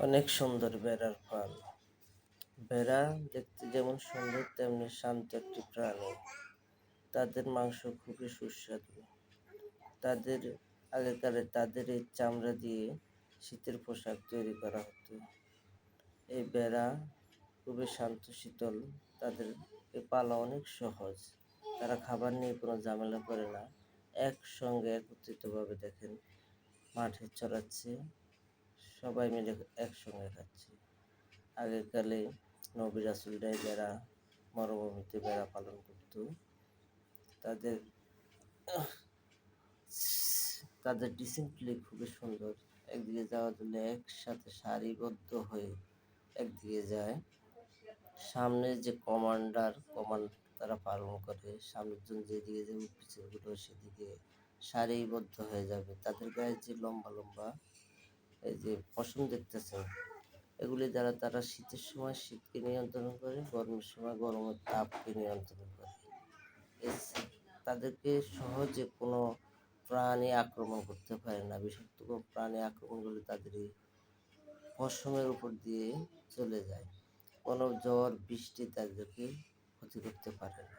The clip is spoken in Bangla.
অনেক সুন্দর বেড়ার ফাল। বেড়া দেখতে যেমন সুন্দর, তেমনি শান্ত একটি প্রাণী। তাদের মাংস খুবই সুস্বাদু। তাদের, আগেকালে তাদের এই চামড়া দিয়ে শীতের পোশাক তৈরি করা হতো। এই বেড়া খুবই শান্ত, শীতল। তাদের পালা অনেক সহজ। তারা খাবার নিয়ে কোনো ঝামেলা করে না। একসঙ্গে একত্রিতভাবে দেখেন, মাঠে চড়াচ্ছে। সবাই মিলে একসঙ্গে খাচ্ছে। আগেকালে নবী রাসুলরাই যারা মরুভূমিতে বেড়া পালন করত, তাদের তাদের ডিসিপ্লিন খুবই সুন্দর। একদিকে যাওয়ার জন্য একসাথে সারিবদ্ধ হয়ে একদিকে যায়। সামনে যে কমান্ডার, কমান্ড তারা পালন করে, সামনের জন যেদিকে যাবে পিছনগুলো সেদিকে সারিবদ্ধ হয়ে যাবে। তাদের গায়ে যে লম্বা লম্বা এই যে পশম দেখতেছেন, এগুলি দ্বারা তারা শীতের সময় শীতকে নিয়ন্ত্রণ করে, গরমের সময় গরমের তাপকে নিয়ন্ত্রণ করে। তাদেরকে সহজে কোনো প্রাণী আক্রমণ করতে পারে না। বিষাক্ত কোনো প্রাণী আক্রমণ করলে তাদের পশমের উপর দিয়ে চলে যায়। কোনো ঝড়, বৃষ্টি তাদেরকে ক্ষতি করতে পারে না।